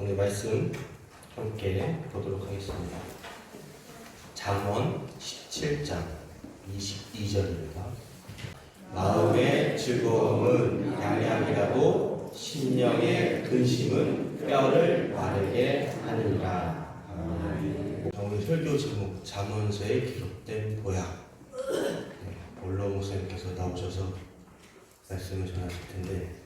오늘 말씀 함께 보도록 하겠습니다. 잠언 17장 22절입니다. 마음의 즐거움은 양양이라도 심령의 근심은 뼈를 마르게 하느니라. 오늘 설교 제목 잠언서에 기록된 보약. 네, 올로 목사님께서 나오셔서 말씀을 전하실 텐데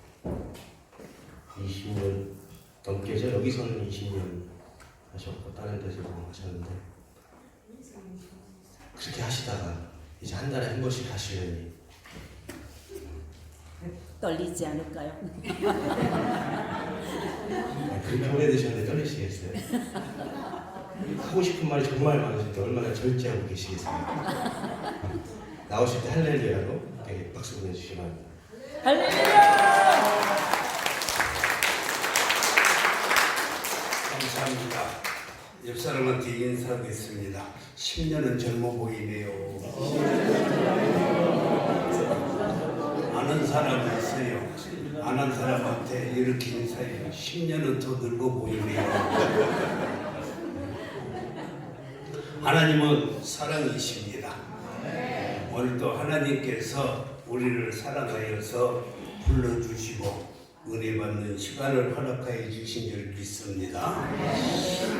20년 넘게 죠. 여기서는 20년 하셨고 다른 데서도 하셨는데 그렇게 하시다가 이제 한 달에 한 번씩 하시려니 떨리지 않을까요? 아, 그렇게 오래되셨는데 떨리시겠어요? 하고 싶은 말이 정말 많으신데 얼마나 절제하고 계시겠어요? 나오실 때 할렐루야로 박수 보내주시기 바랍니다. 할렐루야! 감사합니다. 옆 사람한테 인사하겠습니다. 10년은 젊어 보이네요. 아는 사람이 있어요. 아는 사람한테 이렇게 인사해요. 10년은 더 늙어 보이네요. 하나님은 사랑이십니다. 오늘도 하나님께서 우리를 사랑하여서 불러주시고 은혜 받는 시간을 허락하여 주신 줄 믿습니다.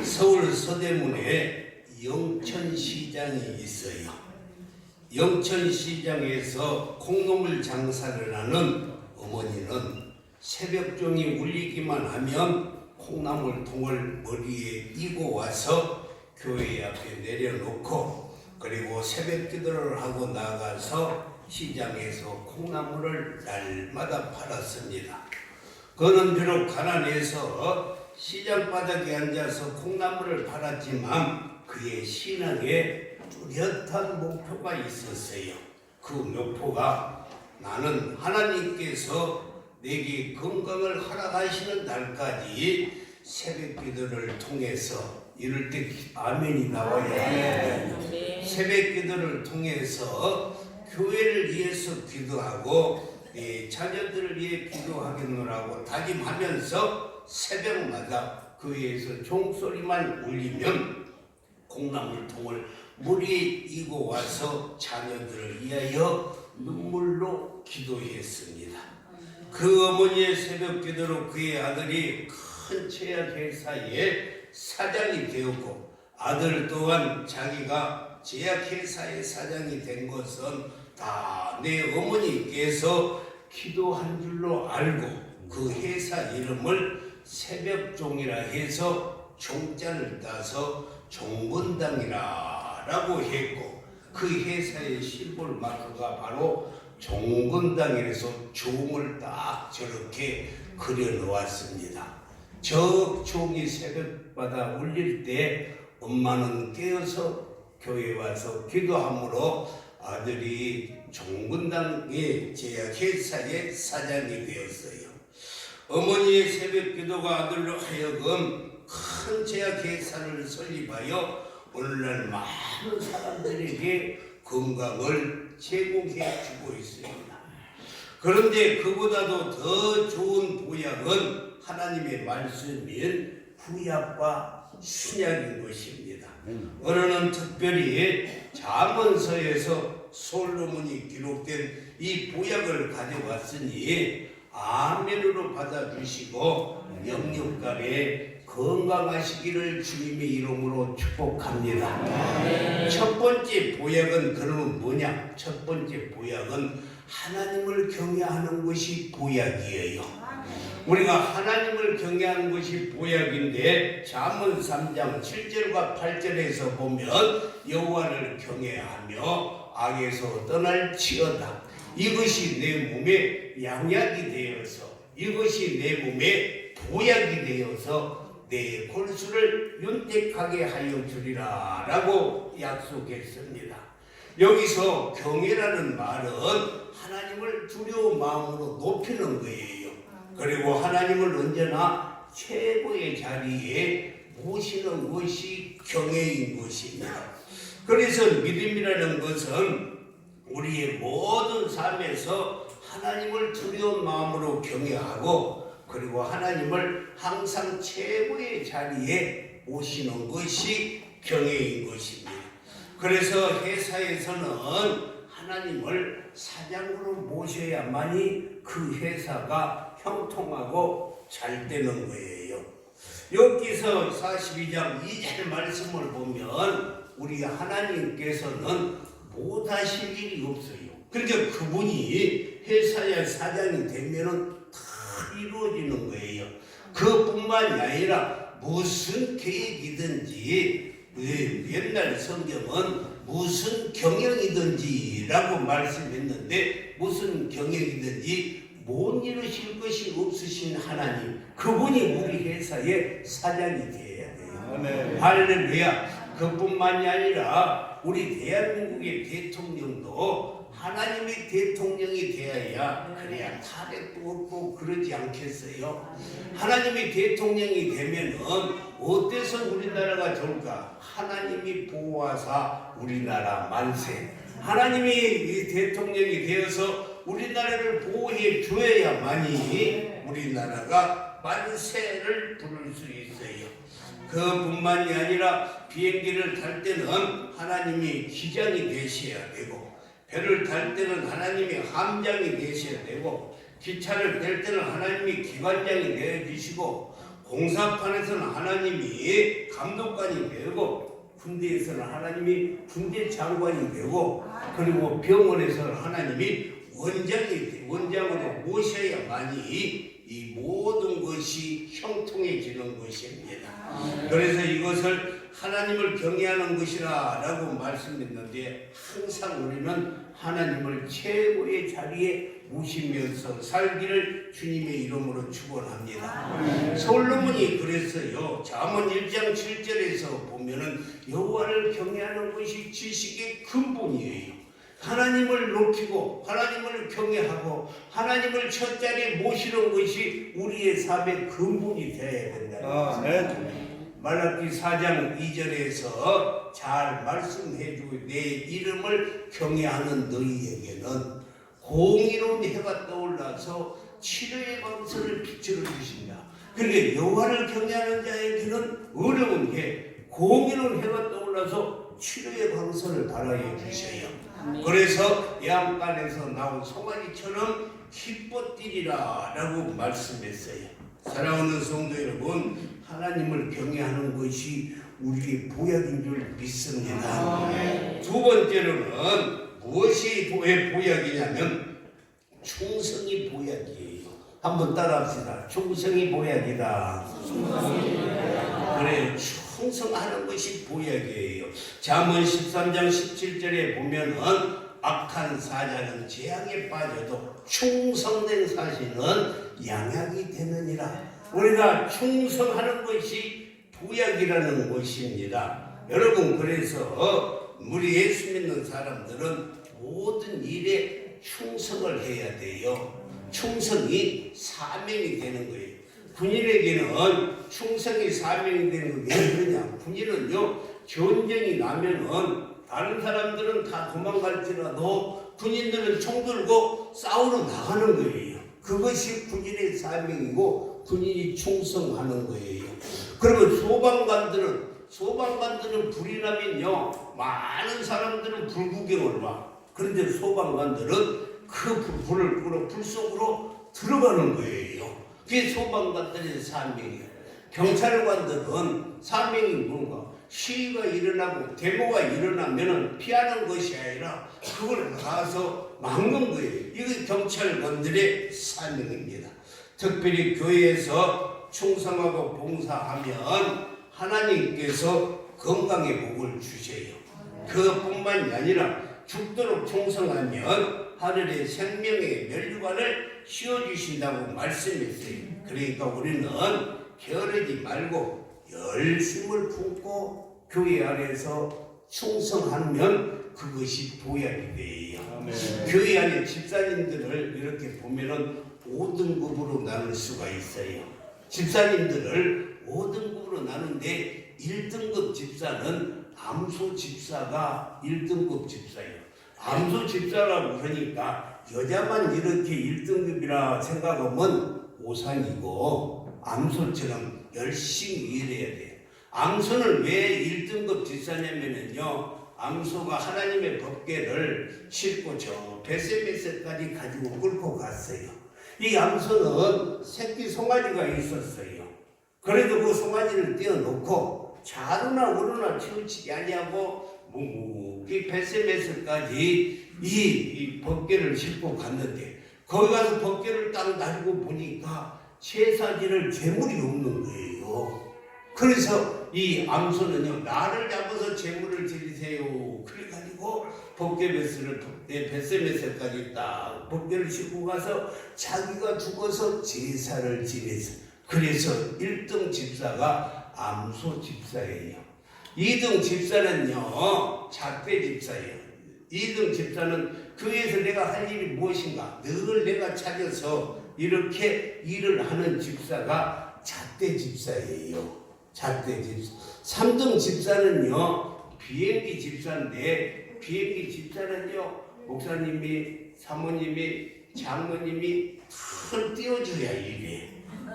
서울 서대문에 영천시장이 있어요. 영천시장에서 콩나물 장사를 하는 어머니는 새벽종이 울리기만 하면 콩나물 통을 머리에 이고 와서 교회 앞에 내려놓고 그리고 새벽 기도를 하고 나가서 시장에서 콩나물을 날마다 팔았습니다. 그는 비록 가난해서 시장 바닥에 앉아서 콩나물을 팔았지만 그의 신앙에 뚜렷한 목표가 있었어요. 그 목표가 나는 하나님께서 내게 건강을 허락하시는 날까지 새벽 기도를 통해서 이럴 때 아멘이 나와야 해요. 네. 새벽 기도를 통해서 교회를 위해서 기도하고 이 자녀들을 위해 기도하겠노라고 다짐하면서 새벽마다 교회에서 종소리만 울리면 콩나물통을 물에 이고 와서 자녀들을 위하여 눈물로 기도했습니다. 그 어머니의 새벽 기도로 그의 아들이 큰 제약 회사의 사장이 되었고 아들 또한 자기가 제약 회사의 사장이 된 것은 다 내 어머니께서 기도한 줄로 알고 그 회사 이름을 새벽종이라 해서 종자를 따서 종근당이라 라고 했고 그 회사의 심볼 마크가 바로 종근당이라서 종을 딱 저렇게 그려 놓았습니다. 저 종이 새벽마다 울릴 때 엄마는 깨어서 교회 와서 기도함으로 아들이 종군당의 제약회사의 사장이 되었어요. 어머니의 새벽 기도가 아들로 하여금 큰 제약회사를 설립하여 오늘날 많은 사람들에게 건강을 제공해 주고 있습니다. 그런데 그보다도 더 좋은 보약은 하나님의 말씀인 구약과 신약인 것입니다. 오늘은 특별히 잠언서에서 솔로몬이 기록된 이 보약을 가져왔으니 아멘으로 받아주시고 영육간에 건강하시기를 주님의 이름으로 축복합니다. 첫 번째 보약은 그러면 뭐냐? 첫 번째 보약은 하나님을 경외하는 것이 보약이에요. 우리가 하나님을 경외하는 것이 보약인데 잠언 3장 7절과 8절에서 보면 여호와를 경외하며 악에서 떠날지어다. 이것이 내 몸에 양약이 되어서 이것이 내 몸에 보약이 되어서 내 골수를 윤택하게 하여 주리라 라고 약속했습니다. 여기서 경외라는 말은 하나님을 두려운 마음으로 높이는 거예요. 그리고 하나님을 언제나 최고의 자리에 모시는 것이 경외인 것입니다. 그래서 믿음이라는 것은 우리의 모든 삶에서 하나님을 두려운 마음으로 경외하고 그리고 하나님을 항상 최고의 자리에 모시는 것이 경애인 것입니다. 그래서 회사에서는 하나님을 사장으로 모셔야만이 그 회사가 형통하고 잘 되는 거예요. 여기서 42장 2절 말씀을 보면 우리 하나님께서는 못하실 일이 없어요. 그러니까 그분이 회사의 사장이 되면은 다 이루어지는 거예요. 그뿐만이 아니라 무슨 계획이든지 예, 옛날 성경은 무슨 경영이든지라고 말씀했는데 무슨 경영이든지 못 이루실 것이 없으신 하나님 그분이 우리 회사의 사장이 되어야 돼요. 할렐루야. 그뿐만이 아니라 우리 대한민국의 대통령도 하나님의 대통령이 되어야 그래야 탈핵도 없고 그러지 않겠어요? 하나님이 대통령이 되면은 어때서 우리나라가 좋을까? 하나님이 보호하사 우리나라 만세. 하나님이 이 대통령이 되어서 우리나라를 보호해 줘야만이 우리나라가 만세를 부를 수 있어요. 그뿐만이 아니라 비행기를 탈 때는 하나님이 기장이 되셔야 되고 배를 탈 때는 하나님이 함장이 되셔야 되고 기차를 댈 때는 하나님이 기관장이 되어 주시고 공사판에서는 하나님이 감독관이 되고 군대에서는 하나님이 군대 장관이 되고 그리고 병원에서는 하나님이 원장이 원장으로 모셔야만이 이 모든 것이 형통해지는 것입니다. 그래서 이것을 하나님을 경외하는 것이라 라고 말씀했는데 항상 우리는 하나님을 최고의 자리에 모시면서 살기를 주님의 이름으로 축원합니다. 솔로몬이 그랬어요. 잠언 1장 7절에서 보면은 여호와를 경외하는 것이 지식의 근본이에요. 하나님을 높이고 하나님을 경외하고 하나님을 첫 자리에 모시는 것이 우리의 삶의 근본이 되어야 된다. 말라기 4장 2절에서 잘 말씀해 주고 내 이름을 경외하는 너희에게는 공의로운 해가 떠올라서 치료의 방선을 비춰 주신다. 그러니까 여호와를 경외하는 자에게는 어려운 게 공의로운 해가 떠올라서 치료의 방선을 발하여 주셔요. 그래서 양간에서 나온 송아지처럼 기뻐 뛰리라 라고 말씀했어요. 사랑하는 성도 여러분, 하나님을 경외하는 것이 우리의 보약인 줄 믿습니다. 두 번째로는 무엇이 왜 보약이냐면 충성이 보약이에요. 한번 따라합시다. 충성이 보약이다. 그래, 충 성하는 것이 보약이에요. 잠언 13장 17절에 보면은 악한 사자는 재앙에 빠져도 충성된 사신은 양약이 되느니라. 우리가 충성하는 것이 보약이라는 것입니다. 여러분 그래서 우리 예수 믿는 사람들은 모든 일에 충성을 해야 돼요. 충성이 사명이 되는 거예요. 군인에게는 충성이 사명이 되는 게 왜 그러냐? 군인은요 전쟁이 나면은 다른 사람들은 다 도망갈지라도 군인들은 총 들고 싸우러 나가는 거예요. 그것이 군인의 사명이고 군인이 충성하는 거예요. 그러면 소방관들은 소방관들은 불이 나면요 많은 사람들은 불구경을 와. 그런데 소방관들은 그 불- 불을 끄러 불 속으로 들어가는 거예요. 그게 소방관들의 사명이에요. 경찰관들은 사명이 뭔가 시위가 일어나고 데모가 일어나면은 피하는 것이 아니라 그걸 가서 막는 거예요. 이게 경찰관들의 사명입니다. 특별히 교회에서 충성하고 봉사하면 하나님께서 건강의 복을 주세요. 그뿐만이 아니라 죽도록 충성하면 하늘의 생명의 멸류관을 씌워주신다고 말씀했어요. 그러니까 우리는 게으르지 말고 열심을 품고 교회 안에서 충성하면 그것이 보약이 돼요. 교회 안에 집사님들을 이렇게 보면은 5등급으로 나눌 수가 있어요. 집사님들을 5등급으로 나누는데 1등급 집사는 암소 집사가 1등급 집사예요. 암소 집사라고 그러니까 여자만 이렇게 1등급이라 생각하면 오산이고 암소처럼 열심히 일해야 돼요. 암소는 왜 1등급 집사냐면요. 암소가 하나님의 법궤를 싣고 저 베세베세까지 가지고 끌고 갔어요. 이 암소는 새끼 송아지가 있었어요. 그래도 그 송아지를 떼어놓고 자루나 우루나 치우치지 아니하고 묵묵 히 베세베세까지 이, 이 법궤를 싣고 갔는데 거기 가서 법궤를 딱 놔두고 보니까 제사지를 재물이 없는 거예요. 그래서 이 암소는요 나를 잡아서 재물을 드리세요. 그래가지고 법궤베스를 베세메세까지 딱 법궤를 싣고 가서 자기가 죽어서 제사를 지냈어. 그래서 1등 집사가 암소 집사예요. 2등 집사는요 작대 집사예요. 2등 집사는 교회에서 내가 할 일이 무엇인가 늘 내가 찾아서 이렇게 일을 하는 집사가 잣대 집사예요. 잣대 집사. 3등 집사는요 비행기 집사인데 비행기 집사는요 목사님이 사모님이 장모님이 다 띄워줘야 일해.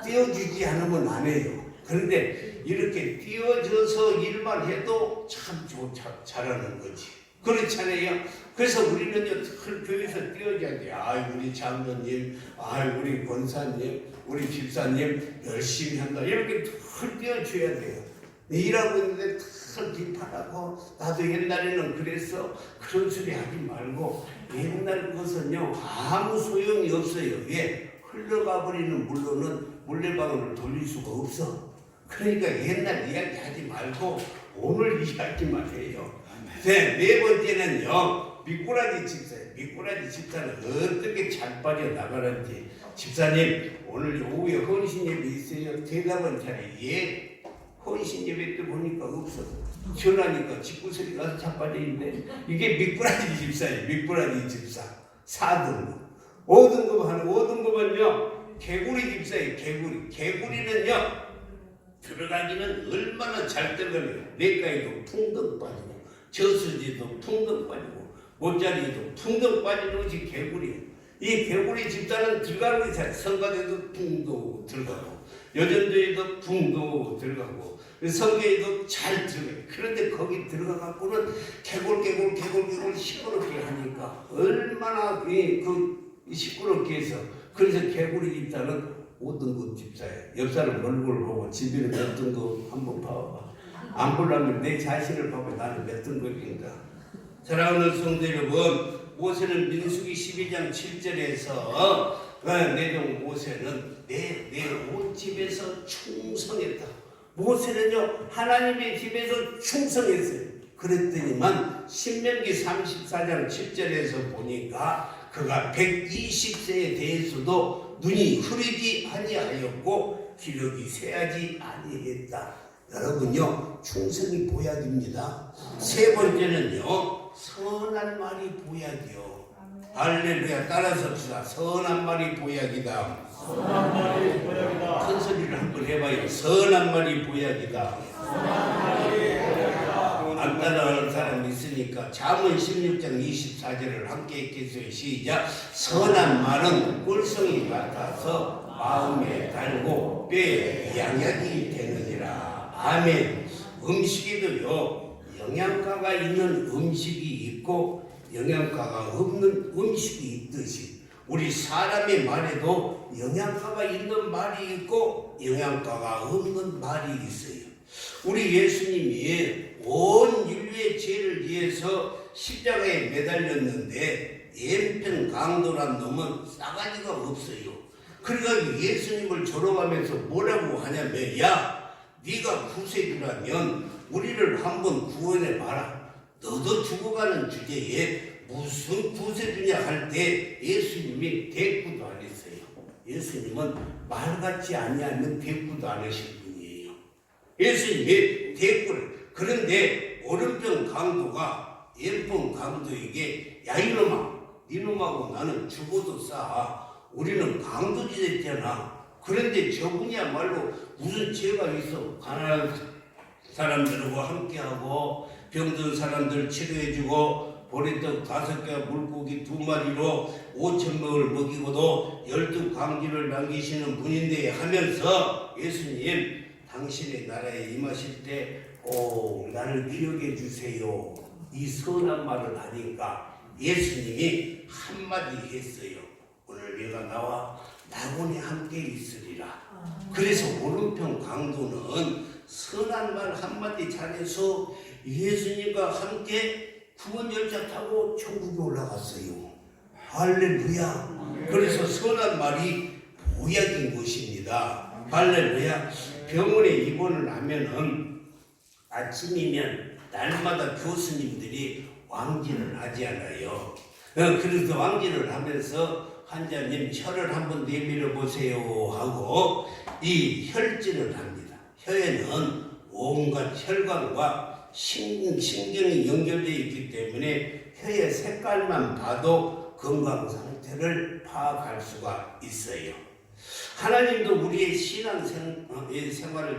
띄워주지 않으면 안 해요. 그런데 이렇게 띄워줘서 일만 해도 참 좋, 잘, 잘하는 거지. 그렇잖아요. 그래서 우리는요, 큰 교회에서 띄워줘야 돼. 아, 우리 장로님, 아, 우리 권사님, 우리 집사님 열심히 한다. 이렇게 털 띄워줘야 돼요. 일하고 있는데 털 비판하고 나도 옛날에는 그랬어. 그런 소리 하지 말고 옛날 것은요 아무 소용이 없어요. 왜? 흘러가 버리는 물로는 물레방울을 돌릴 수가 없어. 그러니까 옛날 이야기 하지 말고 오늘 이야기만 해요. 네, 네 번째는요, 미꾸라지 집사예요. 미꾸라지 집사는 어떻게 잘 빠져나가는지. 집사님, 오늘 오후에 헌신 예배 있어요? 대답은 잘해. 예. 헌신 예배 때 보니까 없어. 전화니까 집구석에 가서 자빠져있네. 이게 미꾸라지 집사예요. 미꾸라지 집사. 4등급. 5등급 하는 5등급은요, 개구리 집사예요. 개구리. 개구리는요, 들어가기는 얼마나 잘 들어가요. 내과에도 풍덩 빠지고 저수지도 풍덩 빠지고 못자리도 풍덩 빠지는 것이 개구리예요. 이 개구리 집사는 들어가는 게 잘. 성가대도 풍도 들어가고 여전도에도 풍도 들어가고 성계에도 잘 들어가요. 그런데 거기 들어가 갖고는 개골개골 개골개골 시끄럽게 하니까 얼마나 그, 그 시끄럽게 해서 그래서 개구리 집사는 5등급 집사예요. 옆 사람 얼굴을 보고 집에는 몇 등급 한번 봐봐. 안 보려면 내 자신을 보고 나는 몇 등급인가. 사랑하는 성도 여러분, 모세는 민수기 12장 7절에서 내종 모세는 내내온 집에서 충성했다. 모세는요 하나님의 집에서 충성했어요. 그랬더니만 신명기 34장 7절에서 보니까 그가 120세에 대해서도 눈이 흐리지 아니하였고 기력이 쇠하지 아니했다. 여러분요 충성이 보약입니다. 세 번째는요 선한 말이 보약이요. 할렐루야 따라서 합시다. 선한 말이 보약이다. 선한 말이 보약이다. 큰 소리를 한번 해봐요. 선한 말이 보약이다. 안 따라하는 사람 이 있으니까 잠언 16장 24절을 함께 읽겠어요. 시작. 선한 말은 꿀성이 같아서 마음에 달고 뼈에 양약이 되느니라. 아멘. 음식에도요 영양가가 있는 음식이 있고 영양가가 없는 음식이 있듯이 우리 사람의 말에도 영양가가 있는 말이 있고 영양가가 없는 말이 있어요. 우리 예수님이 온 인류의 죄를 위해서 십자가에 매달렸는데 옌편 강도란 놈은 싸가지가 없어요. 그러니까 예수님을 졸업하면서 뭐라고 하냐면 야 네가 구세주라면 우리를 한번 구원해 봐라. 너도 죽어가는 주제에 무슨 구세주냐 할 때 예수님이 대꾸도 안 했어요. 예수님은 말 같지 아니하면 대꾸도 안 하신 분이에요. 예수님이 대꾸를 그런데 오른편 강도가 왼편 강도에게 야 이놈아 이놈하고 나는 죽어도 싸. 우리는 강도지 됐잖아 그런데 저분이야말로 무슨 죄가 있어? 가난한 사람들하고 함께하고 병든 사람들 치료해주고 보리떡 다섯 개와 물고기 두 마리로 오천 명을 먹이고도 열두 광지를 남기시는 분인데 하면서 예수님 당신의 나라에 임하실 때꼭 나를 기억해 주세요. 이 선한 말을 하니까 예수님이 한마디 했어요. 오늘 내가 나와 낙원에 함께 있으리라. 그래서 오른편 강도는 선한 말 한마디 잘해서 예수님과 함께 구원 열차 타고 천국에 올라갔어요. 할렐루야. 그래서 선한 말이 보약인 것입니다. 할렐루야. 병원에 입원을 하면은 아침이면 날마다 교수님들이 왕진을 하지 않아요. 어, 그래서 왕진을 하면서 환자님 혀를 한번 내밀어 보세요 하고 이 혈진을 합니다. 혀에는 온갖 혈관과 신, 신경이 연결되어 있기 때문에 혀의 색깔만 봐도 건강 상태를 파악할 수가 있어요. 하나님도 우리의 신앙 생, 어,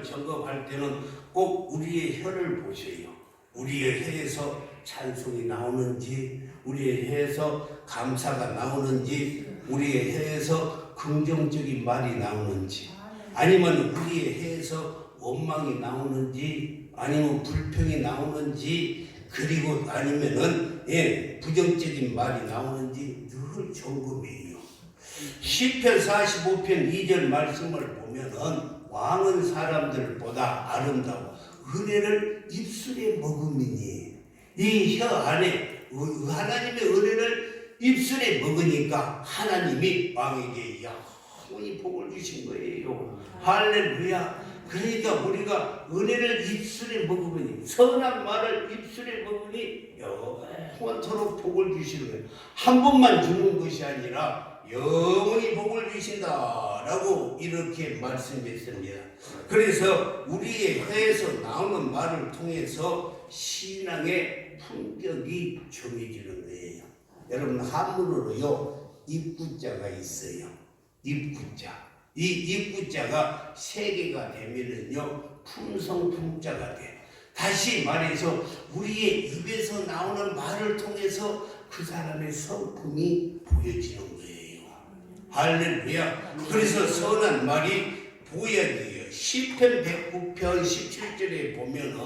점검할 때는 꼭 우리의 혀를 보셔요. 우리의 혀에서 찬송이 나오는지, 우리의 혀에서 감사가 나오는지, 우리의 혀에서 긍정적인 말이 나오는지, 아니면 우리의 혀에서 원망이 나오는지, 아니면 불평이 나오는지, 그리고 아니면은 예, 부정적인 말이 나오는지 늘 점검해요. 시편 45편 2절 말씀을 보면은 왕은 사람들보다 아름다워 은혜를 입술에 머금이니 이 혀 안에 의- 하나님의 은혜를 입술에 먹으니까 하나님이 왕에게 영원히 복을 주신 거예요. 할렐루야. 그러니까 우리가 은혜를 입술에 먹으니 선한 말을 입술에 먹으니 영원토록 복을 주시는 거예요. 한 번만 주는 것이 아니라 영원히 복을 주신다라고 이렇게 말씀했습니다. 그래서 우리의 혀에서 나오는 말을 통해서 신앙의 품격이 정해지는 거예요. 여러분 한문으로요 입구자가 있어요. 입구자. 이 입구자가 세 개가 되면은요 품성 품자가 돼. 다시 말해서 우리의 입에서 나오는 말을 통해서 그 사람의 성품이 보여지는 거예요. 할렐루야. 그래서 선한 말이 보약이에요. 시편 109편 17절에 보면은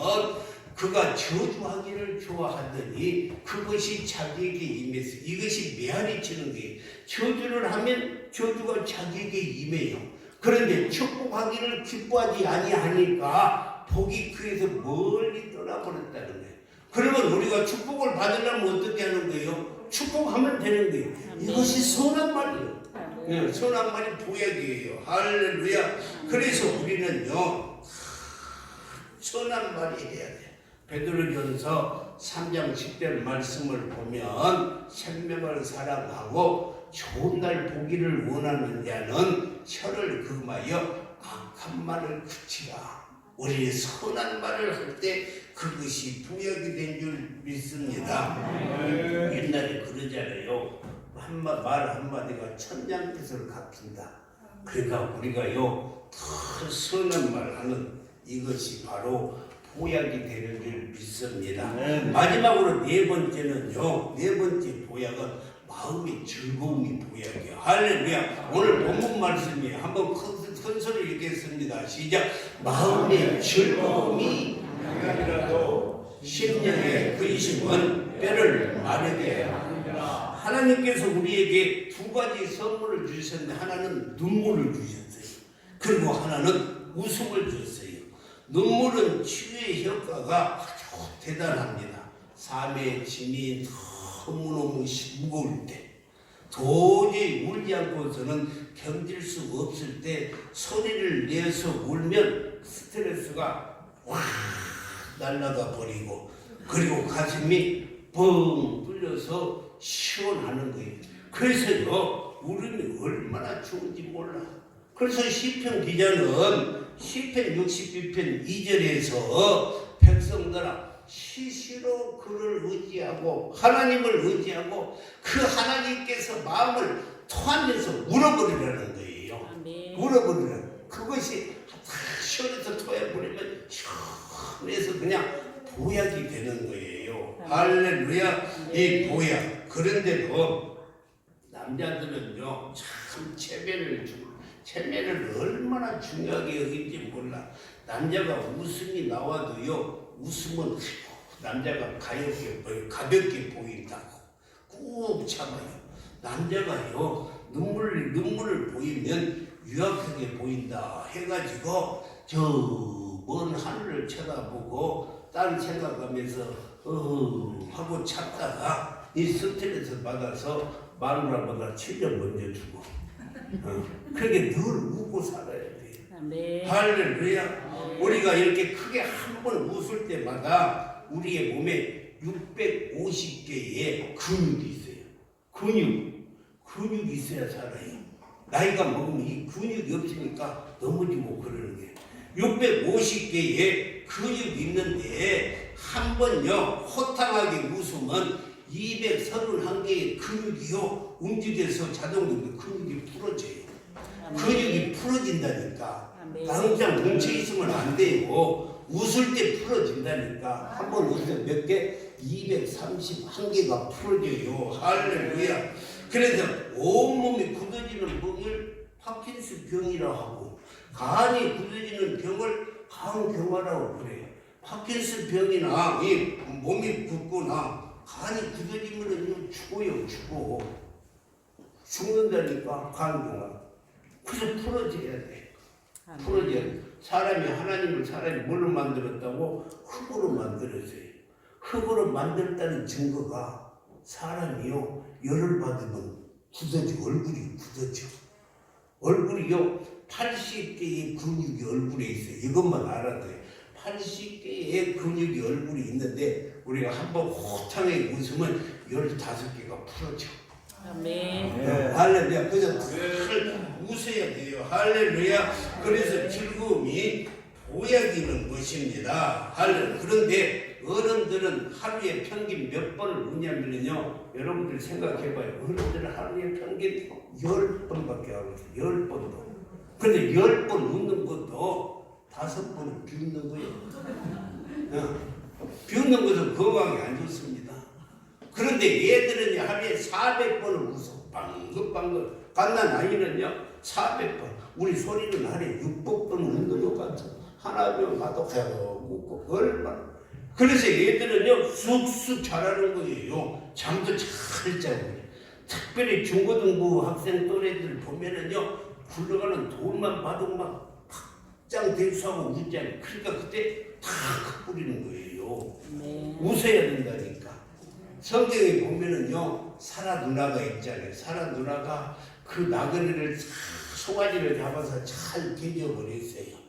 그가 저주하기를 좋아하더니 그것이 자기에게 임했어. 이것이 메아리 치는 게 저주를 하면 저주가 자기에게 임해요. 그런데 축복하기를 기뻐하지 아니하니까 복이 그에서 멀리 떠나버렸다는 거예요. 그러면 우리가 축복을 받으려면 어떻게 하는 거예요? 축복하면 되는 거예요. 이것이 선한 말이에요. 네, 선한 말이 보약이에요. 할렐루야. 그래서 우리는요, 선한 말이 해야 돼. 베드로전서 3장 10절 말씀을 보면 생명을 사랑하고 좋은 날 보기를 원하는 자는 혀를 금하여 악한 말을 그치라. 우리 선한 말을 할 때 그것이 부역이 된 줄 믿습니다. 옛날에 그러잖아요. 한마 말 한마디가 천장 뜻을 갚힌다. 그러니까 우리가요 더 선한 말 하는 이것이 바로 보약이 되는 줄 믿습니다. 마지막으로 네 번째는요. 네 번째 보약은 마음의 즐거움이 보약이야. 할렐루야. 오늘 본문 말씀이 한번 큰, 큰 소리 읽겠습니다. 시작. 마음의 즐거움이 하나님이라도 심령의 근심은 뼈를 마르게 합니다. 하나님께서 우리에게 두 가지 선물을 주셨는데 하나는 눈물을 주셨어요. 그리고 하나는 웃음을 줬어요. 눈물은 치유의 효과가 아주 대단합니다. 삶의 짐이 너무너무 무거울 때 도저히 울지 않고서는 견딜 수 없을 때 소리를 내서 울면 스트레스가 확 날아가 버리고 그리고 가슴이 뻥 뚫려서 시원하는 거예요. 그래서요 울음이 얼마나 좋은지 몰라. 그래서 시편 기자는 시편 62편 2절에서 백성들아 시시로 그를 의지하고 하나님을 의지하고 그 하나님께서 마음을 토하면서 울어버리라는 거예요. 아멘. 울어버리라. 그것이 다 시원해서 토해버리면 시원해서 그냥 보약이 되는 거예요. 거예요. 할렐루야. 이 보약. 그런데도 남자들은요 참 체면을 주 체면을 얼마나 중요하게 여긴지 몰라. 남자가 웃음이 나와도요 웃음은 남자가 가볍게 가볍게 보인다고 꾹 참아요. 남자가요 눈물 눈물을 보이면 유약하게 보인다 해가지고 저 먼 하늘을 쳐다보고 딴 생각하면서 어 하고 참다가 이 스트레스 받아서 마누라 보다 7년 먼저 주고 어, 그렇게 늘 웃고 살아야 돼. 할렐루야. 우리가 이렇게 크게 한 번 웃을 때마다 우리의 몸에 650개의 근육이 있어요. 근육. 근육이 있어야 살아요. 나이가 먹으면 이 근육이 없으니까 넘어지고 그러는 게 650개의 근육이 있는데 한 번요 호탕하게 웃으면 231개의 근육이요 움직여서 자동적으로 근육이 풀어져요. 근육이 풀어진다니까. 당장 뭉쳐 있으면 안 돼요. 웃을 때 풀어진다니까. 한 번 웃으면 몇 개? 231개가 풀어져요. 할렐루야. 그래서 온몸이 굳어지는 병을 파킨스 병이라 하고 간이 굳어지는 병을 간경화라고 그래요. 파킨스 병이나 이 몸이 굳거나 간이 굳어지면 죽어요, 죽어. 죽는다니까 간경화. 그래서 풀어져야 돼. 아멘. 풀어져. 사람이 하나님을 사람이 뭘로 만들었다고? 흙으로 만들었어요. 흙으로 만들었다는 증거가 사람이요 열을 받으면 굳어져 얼굴이 굳어져. 얼굴이요 80개의 근육이 얼굴에 있어요. 이것만 알아도 돼. 80개의 근육이 얼굴이 있는데 우리가 한번 호탕하게 웃으면 15개가 풀어져. 아멘. 네, 할렐루야. 그래서 늘 웃어야 돼요. 할렐루야. 그래서 즐거움이 보약이는 것입니다. 할렐루야. 그런데 어른들은 하루에 평균 몇 번을 웃냐면요. 여러분들 생각해봐요. 어른들은 하루에 평균 열 번밖에 안 웃어요. 열 번도. 근데 열번 웃는 것도 다섯 번은 비웃는 거예요. 어. 비웃는 것은 건강에 안 좋습니다. 그런데 얘들은 하루에 400번을 웃어. 방긋방긋. 갓난 아이는요, 400번. 우리 소리는 하루에 600번 웃는 것 같아. 하나면 봐도 웃고, 얼마나. 그래서 얘들은요, 쑥쑥 자라는 거예요. 잠도 잘 자고. 특별히 중고등부 학생 또래들 보면은요, 굴러가는 돈만 봐도 막 팍짱 대수하고 웃잖아요. 그러니까 그때 다 뿌리는 거예요. 네. 웃어야 된다니까. 성경에 보면은요, 사라 누나가 있잖아요. 사라 누나가 그 나그네를 싹 송아지를 잡아서 잘 개져버렸어요.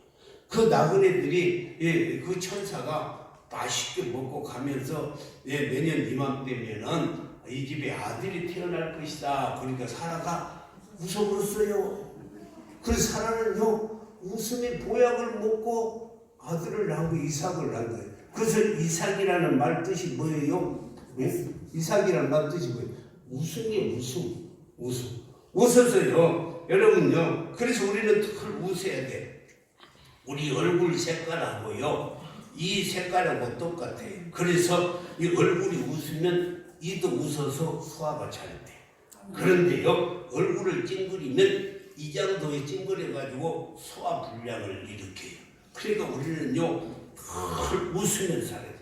그 나그네들이, 예, 그 천사가 맛있게 먹고 가면서, 예, 매년 이맘때면은 이 집에 아들이 태어날 것이다. 그러니까 사라가 웃어버렸어요. 그래서 사라는요, 웃음의 보약을 먹고 아들을 낳고 이삭을 낳은 거예요. 그래서 이삭이라는 말 뜻이 뭐예요? 예? 이삭이라는 말 뜻이 뭐예요? 웃음이에요, 웃음. 웃음. 웃어서요, 여러분요, 그래서 우리는 늘 웃어야 돼. 우리 얼굴 색깔하고요, 이 색깔하고 똑같아요. 그래서 이 얼굴이 웃으면 이도 웃어서 소화가 잘 돼. 그런데요, 얼굴을 찡그리면 이 정도에 찡그려가지고 소화 불량을 일으켜요. 그러니까 우리는요, 살아야 돼.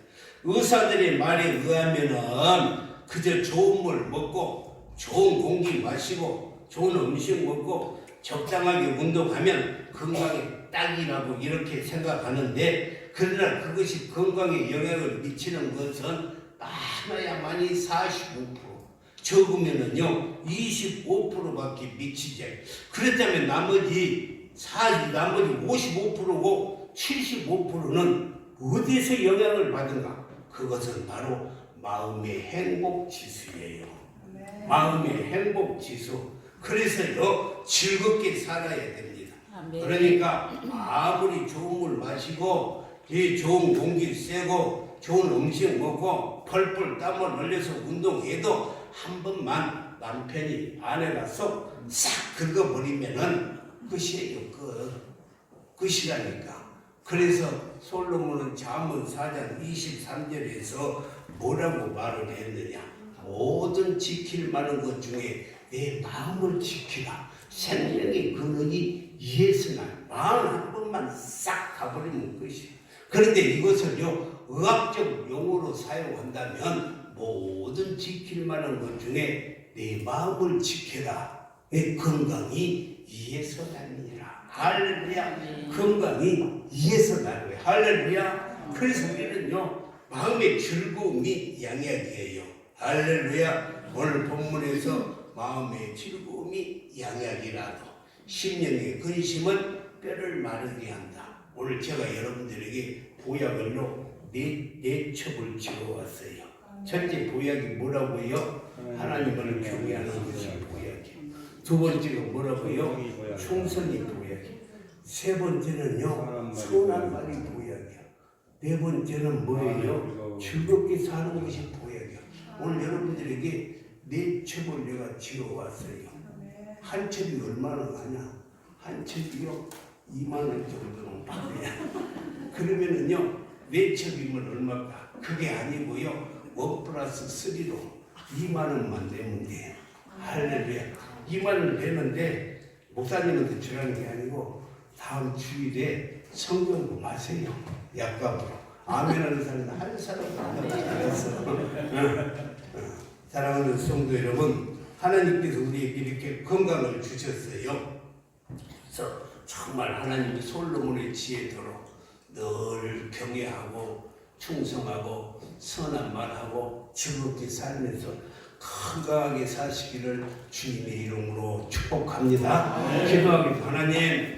의사들의 말에 의하면은 그저 좋은 물 먹고 좋은 공기 마시고 좋은 음식 먹고 적당하게 운동하면 건강에 딱이라고 이렇게 생각하는데 그러나 그것이 건강에 영향을 미치는 것은 많아야만이 45% 적으면은요 25%밖에 미치지. 그렇다면 나머지 40, 나머지 55%고 75%는 어디서 영향을 받은가? 그것은 바로 마음의 행복 지수예요. 마음의 행복 지수. 그래서요 즐겁게 살아야 됩니다. 아멘. 그러니까 아무리 좋은 물 마시고 이 좋은 공기 쐬고 좋은 음식 먹고 펄펄 땀을 흘려서 운동해도 한 번만 남편이 아내가 쏙싹 긁어버리면은 끝이에요 끝 끝이라니까 그래서 솔로몬은 잠언 4장 23절에서 뭐라고 말을 했느냐? 모든 지킬 만한 것 중에 내 마음을 지키라. 생명의 근원이 이에서나 마음 한 번만 싹 가버리는 것이. 그런데 이것을요 의학적 용어로 사용한다면 모든 지킬 만한 것 중에 내 마음을 지켜라. 내 건강이 이에서 나니라. 할렐루야. 건강이 이에서 나는 할렐루야. 그래서 우리는요 마음의 즐거움이 양약이에요. 할렐루야. 오늘 본문에서 마음의 즐거움이 양약이라도 심령의 근심은 뼈를 마르게 한다. 오늘 제가 여러분들에게 보약을로 네, 네 첩을 지어왔어요. 첫째 보약이 뭐라고요? 하나님을 경외하는 것이 보약이에요. 두 번째가 뭐라고요? 충성이 보약이에요. 세 번째는요, 선한 말이 보약이에요. 네 번째는 뭐예요? 즐겁게 사는 것이 보약이에요. 오늘 여러분들에게 네 첩을 내가 지어 왔어요. 한 첩이 얼마나 하냐? 한 첩이요? 2만 원 정도는 받아야. 그러면은요, 네 첩이면 얼마까? 그게 아니고요, 원 플러스 3로 2만 원만 내면 돼요. 할렐루야. 2만 원 내는데 목사님한테 주라는 게 아니고 다음 주일에 성경 좀 하세요. 약값으로. 아멘하는 사람은 한 사람도 안 알았어. 사랑하는 성도 여러분, 하나님께서 우리에게 이렇게 건강을 주셨어요. 그래서 정말 하나님이 솔로몬의 지혜대로 늘 경외하고 충성하고 선한 말하고 즐겁게 살면서 건강하게 사시기를 주님의 이름으로 축복합니다. 기도하겠습니다. 하나님